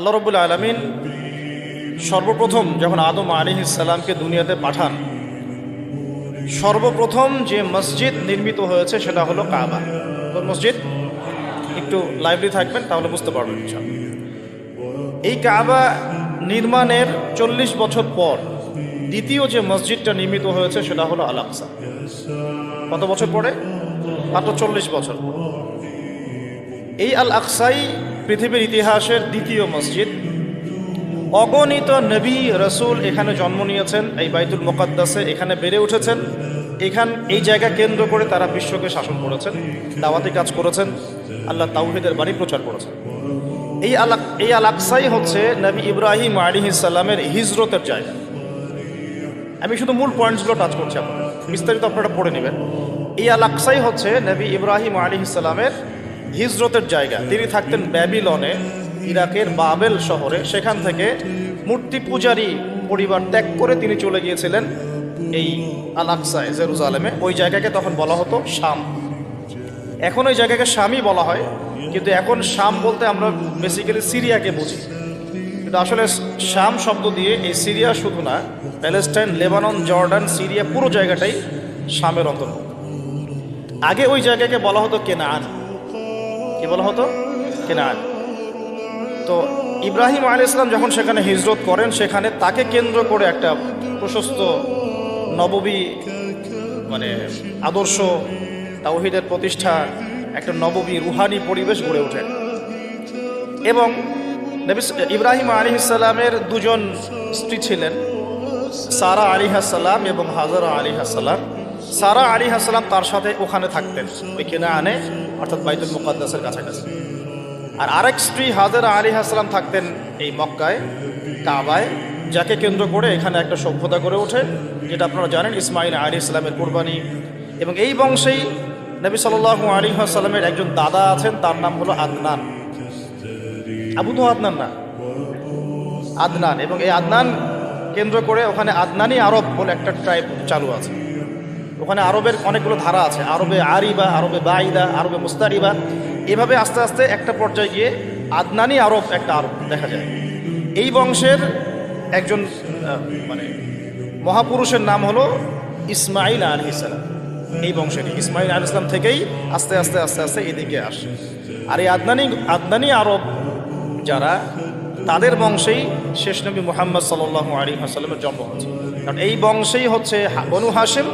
আল্লাহ রবুল আলমিন সর্বপ্রথম যখন আদম আলী ইসাল্লামকে দুনিয়াতে পাঠান, সর্বপ্রথম যে মসজিদ নির্মিত হয়েছে সেটা হলো কাবা। মসজিদ? একটু লাইব্রেরি থাকবেন, তাহলে বুঝতে পারবেন এই কাবা নির্মাণের চল্লিশ বছর পর দ্বিতীয় যে মসজিদটা নির্মিত হয়েছে সেটা হলো আল আকসা কত বছর পরে? মাত্র চল্লিশ বছর। এই আল আকসাই পৃথিবীর ইতিহাসের দ্বিতীয় মসজিদ। অগণিত নবী, রসুল এখানে জন্ম নিয়েছেন, এই বাইতুল মোকাদ্দাসে এখানে বেড়ে উঠেছেন। এখান, এই জায়গা কেন্দ্র করে তারা বিশ্বকে শাসন করেছেন, দাওয়াতি কাজ করেছেন, আল্লাহ তাওহিদের বাণী প্রচার করেছেন। এই আলাক এই আল আকসাই হচ্ছে নবী ইব্রাহিম আলী ইসাল্লামের হিজরতের জায়গা। আমি শুধু মূল পয়েন্টসগুলো টাচ করছি আপনাদের। বিস্তারিত আপনারা পড়ে নেবেন। এই আল আকসাই হচ্ছে নবী ইব্রাহিম আলী ইসলামের হিজরতের জায়গা। তিনি থাকতেন ব্যাবিলনে, ইরাকের বাবেল শহরে। সেখান থেকে মূর্তি পূজারী পরিবার ত্যাগ করে তিনি চলে গিয়েছিলেন এই আল আকসায় জেরুজালেমে। ওই জায়গাকে তখন বলা হতো শাম। এখন ওই জায়গাকে শামই বলা হয়। কিন্তু এখন শাম বলতে আমরা বেসিক্যালি সিরিয়াকে বুঝি। কিন্তু আসলে শাম শব্দ দিয়ে এই সিরিয়া শুধু না, প্যালেস্টাইন, লেবানন, জর্ডান, সিরিয়া পুরো জায়গাটাই শামের অন্তর্ভুক্ত। আগে ওই জায়গাকে বলা হতো কেনান। কি বলা হতো? কেনান। তো ইব্রাহিম আলী ইসলাম যখন সেখানে হিজরত করেন, সেখানে তাকে কেন্দ্র করে একটা প্রশস্ত নববী মানে আদর্শ তাওহিদের প্রতিষ্ঠা, একটা নববী রুহানি পরিবেশ গড়ে ওঠে। এবং ইব্রাহিম আলী ইসাল্লামের দুজন স্ত্রী ছিলেন, সারা আলী হাসাল্লাম এবং হাজারা আলী হাসাল্লাম সারা আলী হাসাল্লাম তার সাথে ওখানে থাকতেন। ওই কেনা আনে অর্থাৎ বাইতুল মুকাদ্দাসের কাছাকাছি। আর আরেক স্ত্রী হাজারা আলী হাসাল্লাম থাকতেন এই মক্কায়, কাবায়, যাকে কেন্দ্র করে এখানে একটা সভ্যতা গড়ে ওঠে, যেটা আপনারা জানেন ইসমাইল আলী ইসলামের কোরবানি। এবং এই বংশেই নবী সাল্লাল্লাহু আলী আসাল্লামের একজন দাদা আছেন, তার নাম হলো আদনান। আবু তো আদনান না? আদনান। এবং এই আদনান কেন্দ্র করে ওখানে আদনানি আরব বলে একটা ট্রাইব চালু আছে। ওখানে আরবের অনেকগুলো ধারা আছে, আরবে আরিবা, আরবে বাইদা আরবে মুস্তারিবা। এভাবে আস্তে আস্তে একটা পর্যায়ে গিয়ে আদনানি আরব একটা আরব দেখা যায়। এই বংশের একজন মানে মহাপুরুষের নাম হলো ইসমাইল আলী ইসলাম এই বংশের ইসমাইল আলী ইসলাম থেকেই আস্তে আস্তে আস্তে আস্তে এদিকে আসে। আর এই আদনানি আদনানি আরব যারা, তাদের বংশেই শেষ নবী মোহাম্মদ সাল্লাহ আলী হাসাল্লামের জন্ম হয়েছে। কারণ এই বংশেই হচ্ছে বনু হাসিম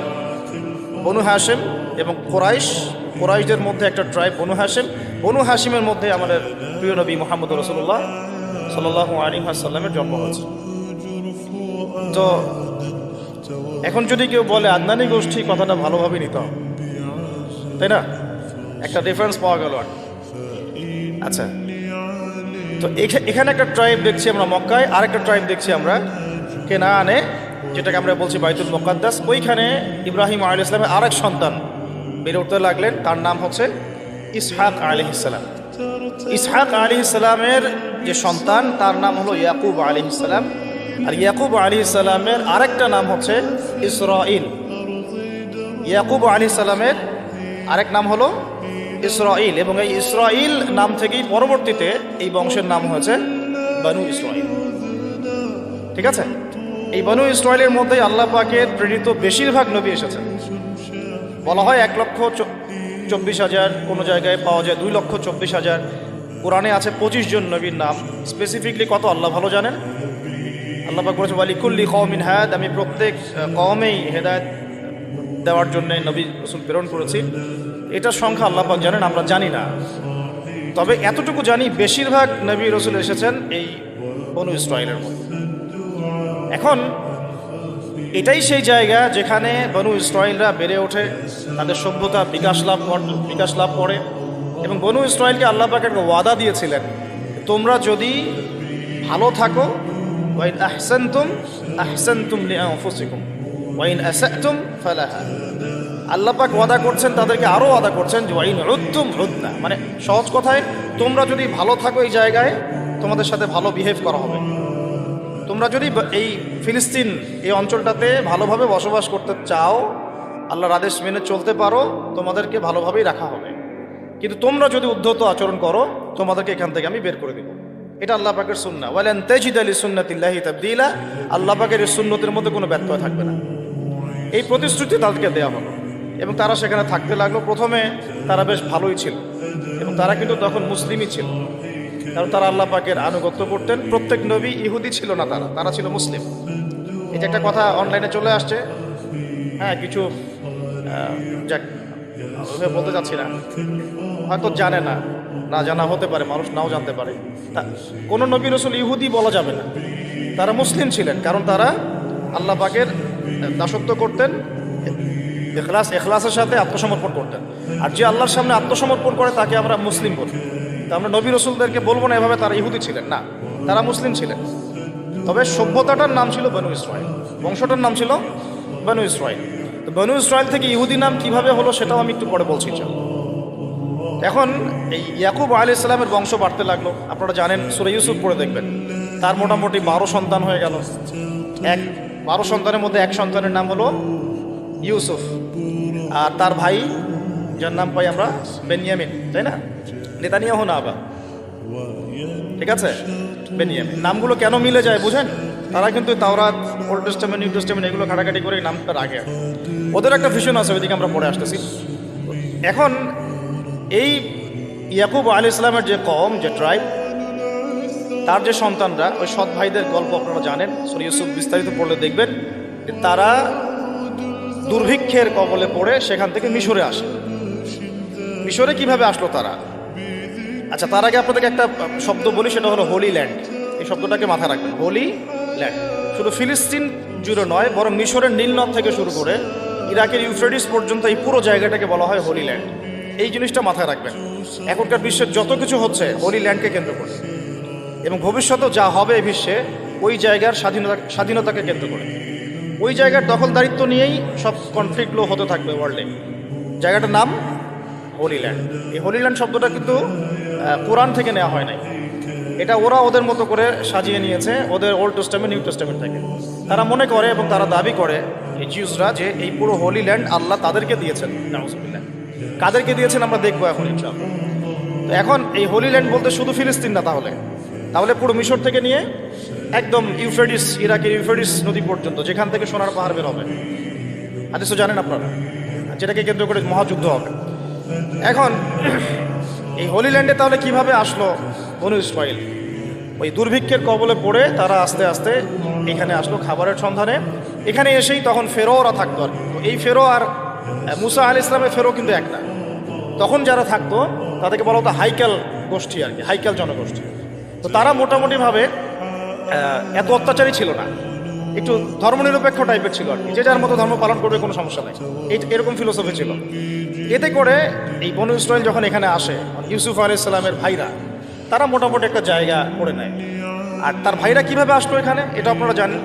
বনু হাসিম এবং কোরাইশ, কোরাইশদের মধ্যে একটা ট্রাইব বনু হাসিম বনু হাসিমের মধ্যে আমাদের প্রিয় নবী মোহাম্মদ রসুল্লাহ সাল্লাহ আলী হাসাল্লামের জন্ম হয়েছে। তো এখন যদি কেউ বলে, আদনানি গোষ্ঠী, কথাটা ভালোভাবে নিতে তাই না? একটা রেফারেন্স পাওয়া গেল আর আচ্ছা। তো এখানে একটা ট্রাইব দেখছি আমরা মক্কায় আর একটা ট্রাইব দেখছি আমরা কেনানে যেটাকে আমরা বলছি বাইতুল মোকাদ্দাস, ওইখানে ইব্রাহিম আলী ইসলামের আরেক সন্তান বেড়ে উঠতে লাগলেন। তার নাম হচ্ছে ইসহাক আলী ইসলাম ইসহাক আলী ইসলামের যে সন্তান, তার নাম হলো ইয়াকুব আলী ইসলাম আর ইয়াকুব আলী ইসলামের আরেকটা নাম হচ্ছে ইসরাইল ইয়াকুব আলী সালামের আরেক নাম হলো ইসরাইল এবং এই ইসরাইল নাম থেকেই পরবর্তীতে এই বংশের নাম হয়েছে বানু ইসরাইল ঠিক আছে? এই বানু ইসরায়েলের মধ্যেই আল্লাহ পাকের প্রেরিত বেশিরভাগ নবী এসেছেন। বলা হয় এক লক্ষ চব্বিশ হাজার, কোনো জায়গায় পাওয়া যায় দুই লক্ষ চব্বিশ হাজার। কোরআনে আছে পঁচিশ জন নবীর নাম। স্পেসিফিকলি কত, আল্লাহ ভালো জানেন? আল্লাহ পাক বলেছে ওয়ালিকুল্লি কওমিন হায়াত আমি প্রত্যেক কমেই হেদায়েত দেওয়ার জন্য নবী, রসুল প্রেরণ করেছি। এটার সংখ্যা আল্লাহ পাক জানেন, আমরা জানি না। তবে এতটুকু জানি, বেশিরভাগ নবী, রসুল এসেছেন এই বনু ইসরায়েলের মধ্যে। এখন এটাই সেই জায়গা যেখানে বনু ইসরায়েলরা বেড়ে ওঠে, তাদের সভ্যতা বিকাশ লাভ বিকাশ লাভ করে। এবং বনু ইসরায়েলকে আল্লাহ পাক একটা ওয়াদা দিয়েছিলেন, তোমরা যদি ভালো থাকো, ওয়াইন আহসানতুম আহসানতুম লিআনফুসিকুম ওয়াইন আসাতুম ফালাহা। আল্লাহ পাক ওয়াদা করছেন, তাদেরকে আরও ওয়াদা করছেন যে ওয়াইন উদ্তুম উদ্না মানে সহজ কথায়, তোমরা যদি ভালো থাকো এই জায়গায়, তোমাদের সাথে ভালো বিহেভ করা হবে। তোমরা যদি এই ফিলিস্তিন, এই অঞ্চলটাতে ভালোভাবে বসবাস করতে চাও, আল্লাহর আদেশ মেনে চলতে পারো, তোমাদেরকে ভালোভাবেই রাখা হবে। কিন্তু তোমরা যদি উদ্ধত আচরণ করো, তোমাদেরকে এখান থেকে আমি বের করে দেব। এটা আল্লাহ পাকের সুন্না ওয়ালেন তেজিদ আলী সুন্নাতিল্লাহি তাবদিলা। আল্লাহ পাকের এই সুন্নতের মধ্যে কোনো ব্যত্যয় থাকবে না। এই প্রতিশ্রুতি তাদেরকে দেওয়া হলো। এবং তারা সেখানে থাকতে লাগল। প্রথমে তারা বেশ ভালোই ছিল। এবং তারা কিন্তু তখন মুসলিমই ছিল। কারণ তারা আল্লাহ পাকের আনুগত্য করতেন। প্রত্যেক নবী ইহুদি ছিল না তারা তারা ছিল মুসলিম। এই যে একটা কথা অনলাইনে চলে আসছে হ্যাঁ কিছু যাক বলতে চাচ্ছি না। হয়তো জানে না না জানা হতে পারে, মানুষ নাও জানতে পারে। কোনো নবী রসুল ইহুদি বলা যাবে না। তারা মুসলিম ছিলেন, কারণ তারা আল্লাহ পাকের দাসত্ব করতেন এখলাস এখলাসের সাথে আত্মসমর্পণ করতেন। আর যে আল্লাহর সামনে আত্মসমর্পণ করে, তাকে আমরা মুসলিম বলি। তা আমরা নবী রসুলদেরকে বলব না এভাবে তারা ইহুদি ছিলেন, না। তারা মুসলিম ছিলেন। তবে সভ্যতাটার নাম ছিল বনু ইসরায়েল বংশটার নাম ছিল বনু ইসরায়েল তো বনু ইসরায়েল থেকে ইহুদি নাম কীভাবে হলো সেটাও আমি একটু পরে বলছি এখন এই ইয়াকুব আলী ইসলামের বংশ বাড়তে লাগল। আপনারা জানেন, সুরে ইউসুফ পড়ে দেখবেন। তার মোটামুটি বারো সন্তান হয়ে গেল। এক, বারো সন্তানের মধ্যে এক সন্তানের নাম হলো ইউসুফ। আর তার ভাই, যার নাম পাই আমরা বেনিয়ামিন, তাই না? নেতানিয়াহু না আবার। ঠিক আছে? বেনিয়ামিন। নামগুলো কেন মিলে যায় বুঝেন? তারা কিন্তু তাওরাত, ওল্ড টেস্টামেন্ট, নিউ টেস্টামেন্ট এগুলো ঘাটাঘাটি করে নামটা রাখে ওদের একটা ভিশন আছে, ওইদিকে আমরা পড়ে আসতেছি। এখন এই ইয়াকুব আলী ইসলামের যে কম যে ট্রাইব তার যে সন্তানরা, ওই সৎ ভাইদের গল্প আপনারা জানেন, সরি ইউসুফ বিস্তারিত পড়লে দেখবেন তারা দুর্ভিক্ষের কবলে পড়ে সেখান থেকে মিশরে আসে। মিশরে কীভাবে আসলো তারা? আচ্ছা তার আগে আপনাদেরকে একটা শব্দ বলি, সেটা হলো হোলি ল্যান্ড এই শব্দটাকে মাথায় রাখবেন। হোলি ল্যান্ড শুধু ফিলিস্তিন জুড়ে নয়, বরং মিশরের নীলনদ থেকে শুরু করে ইরাকের ইউফ্রেডিস পর্যন্ত এই পুরো জায়গাটাকে বলা হয় হোলি ল্যান্ড এই জিনিসটা মাথায় রাখবেন। এখনকার বিশ্বের যত কিছু হচ্ছে হোলি ল্যান্ডকে কেন্দ্র করে। এবং ভবিষ্যতেও যা হবে বিশ্বে, ওই জায়গার স্বাধীনতা, স্বাধীনতাকে কেন্দ্র করে। ওই জায়গার দখলদারিত্ব নিয়েই সব কনফ্লিক্টগুলো হতে থাকবে ওয়ার্ল্ডে জায়গাটার নাম হোলিল্যান্ড এই হোলিল্যান্ড শব্দটা কিন্তু কোরআন থেকে নেওয়া হয় নাই। এটা ওরা ওদের মতো করে সাজিয়ে নিয়েছে, ওদের ওল্ড টেস্টামেন্ট নিউ টেস্টামেন্ট থেকে। তারা মনে করে এবং তারা দাবি করে এই জিউসরা যে এই পুরো হোলি ল্যান্ড আল্লাহ তাদেরকে দিয়েছেন। নাউজুবিল্লাহ। কাদেরকে দিয়েছেন আমরা দেখব এখন, ইনশাআল্লাহ। তো এখন এই হোলি ল্যান্ড বলতে শুধু ফিলিস্তিন না তাহলে। তাহলে পুরো মিশর থেকে নিয়ে একদম ইউফ্রেডিস ইরাকের ইউফ্রেডিস নদী পর্যন্ত, যেখান থেকে সোনার পাহাড় বের হবে। তো জানেন আপনারা, যেটাকে কেন্দ্র করে মহাযুদ্ধ হবে। এখন এই হোলি ল্যান্ডে তাহলে কীভাবে আসলো বনু ইসরায়েল ওই দুর্ভিক্ষের কবলে পড়ে তারা আস্তে আস্তে এখানে আসলো খাবারের সন্ধানে। এখানে এসেই তখন ফেরোরা থাকতো আর এই ফেরো আর মুসা আল ইসলামের ফেরো কিন্তু এক না। তখন যারা থাকতো, তাদেরকে বলা হতো হাইকেল গোষ্ঠী আর কি, হাইকেল জনগোষ্ঠী। তো তারা মোটামুটিভাবে এত অত্যাচারী ছিল না। একটু ধর্মনিরপেক্ষ টাইপের ছিল আর কি। যে যার মতো ধর্ম পালন করবে কোনো সমস্যা নেই। এই এরকম ফিলোসফি ছিল। এতে করে এই বনু ইসরায়েল যখন এখানে আসে, ইউসুফ আলি ইসলামের ভাইরা, তারা মোটামুটি একটা জায়গা করে নেয়। আর তার ভাইরা কীভাবে আসলো এখানে, এটা আপনারা জানেন।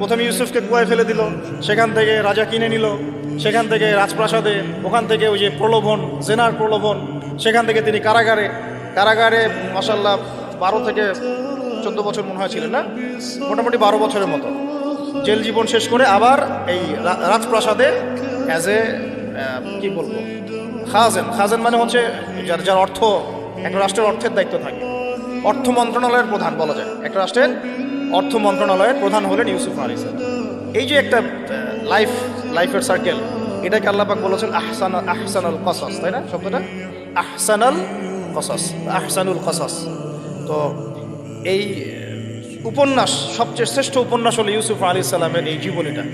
প্রথমে ইউসুফকে কুয়ায় ফেলে দিল, সেখান থেকে রাজা কিনে নিল। সেখান থেকে রাজপ্রাসাদে, ওখান থেকে ওই যে প্রলোভন, জেনার প্রলোভন, সেখান থেকে তিনি কারাগারে কারাগারে মাসাল্লাহ বারো থেকে চোদ্দ বছর মনে হয় ছিলেন না? মোটামুটি বারো বছরের মতো। জেল জীবন শেষ করে আবার এই রাজপ্রাসাদে অ্যাজ এ কি বলব? খাজেন। খাজেন মানে হচ্ছে যার যার অর্থ একটা রাষ্ট্রের অর্থের দায়িত্ব থাকে। অর্থ মন্ত্রণালয়ের প্রধান বলা যায়। একটা রাষ্ট্রের অর্থ মন্ত্রণালয়ের প্রধান হলেন ইউসুফ আলী এই যে একটা লাইফ লাইফের সার্কেল এটাকে আল্লাপাক বলেছেন আহসান আহসানুল কসাস, তাই না শব্দটা? আহসানাল কসাস, আহসানুল কসাস। তো এই উপন্যাস, সবচেয়ে শ্রেষ্ঠ উপন্যাস হলো ইউসুফ আলী সাল্লামের এই জীবনীটা।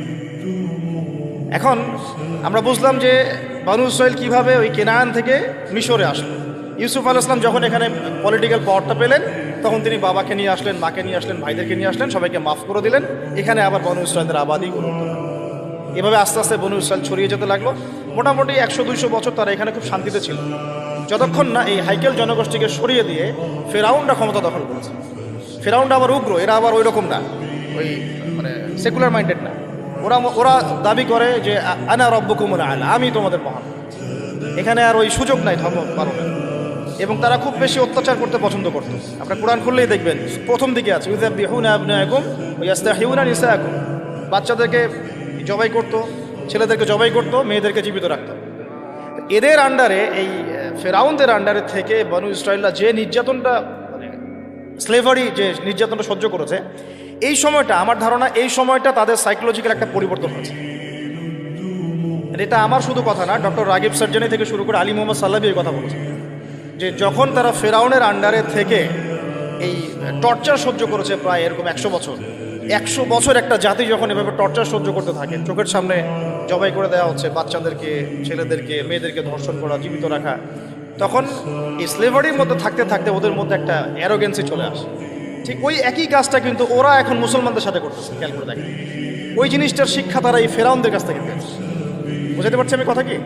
এখন আমরা বুঝলাম যে বানু ইসরায়েল কীভাবে ওই কেনান থেকে মিশরে আসলো। ইউসুফ আল ইসলাম যখন এখানে পলিটিক্যাল পাওয়ারটা পেলেন, তখন তিনি বাবাকে নিয়ে আসলেন, মাকে নিয়ে আসলেন, ভাইদেরকে নিয়ে আসলেন, সবাইকে মাফ করে দিলেন। এখানে আবার বনু ইসরায়েলের আবাদি গড়ে উঠতে লাগল। এভাবে আস্তে আস্তে বনু ইসরায়েল ছড়িয়ে যেতে লাগল। মোটামুটি একশো, দুইশো বছর তারা এখানে খুব শান্তিতে ছিল। যতক্ষণ না এই হাইকেল জনগোষ্ঠীকে সরিয়ে দিয়ে ফেরাউনরা ক্ষমতা দখল করেছে। ফেরাউনটা আবার উগ্র, এরা আবার ওই রকম না। ওই মানে সেকুলার মাইন্ডেড না। ওরা ওরা দাবি করে যে আনা রব্বকুমুল আলা, আমি তোমাদের মহান। এখানে আর ওই সুযোগ নাই ধর্ম পালনের। এবং তারা খুব বেশি অত্যাচার করতে পছন্দ করতো। আপনার কোরআন খুললেই দেখবেন, প্রথম দিকে আছে নিসায়াকুম বাচ্চাদেরকে জবাই করতো, ছেলেদেরকে জবাই করতো, মেয়েদেরকে জীবিত রাখতো। এদের আন্ডারে এই ফেরাউনদের আন্ডারে থেকে বনু ইসরায়েলরা যে নির্যাতনটা স্লেভারি যে নির্যাতনটা সহ্য করেছে, এই সময়টা, আমার ধারণা এই সময়টা তাদের সাইকোলজিক্যাল একটা পরিবর্তন হয়েছে। এটা আমার শুধু কথা না, ডক্টর রাগিব সার্জানি থেকে শুরু করে আলী মোহাম্মদ সাল্লাবি এই কথা বলেছে যে যখন তারা ফেরাউনের আন্ডারে থেকে এই টর্চার সহ্য করেছে প্রায় এরকম একশো বছর একশো বছর একটা জাতি যখন এভাবে টর্চার সহ্য করতে থাকে, চোখের সামনে জবাই করে দেওয়া হচ্ছে বাচ্চাদেরকে, ছেলেদেরকে, মেয়েদেরকে ধর্ষণ করা, জীবিত রাখা তখন এই স্লেভারির মধ্যে থাকতে থাকতে ওদের মধ্যে একটা অ্যারোগেন্সি চলে আসে। ঠিক ওই একই কাজটা কিন্তু ওরা এখন মুসলমানদের সাথে করতেছে, খেয়াল করে দেখেন। ওই জিনিসটার শিক্ষা তারা এই ফেরাউনদের কাছ থেকে পেয়েছে। বুঝাতে পারছি আমি কথা কি?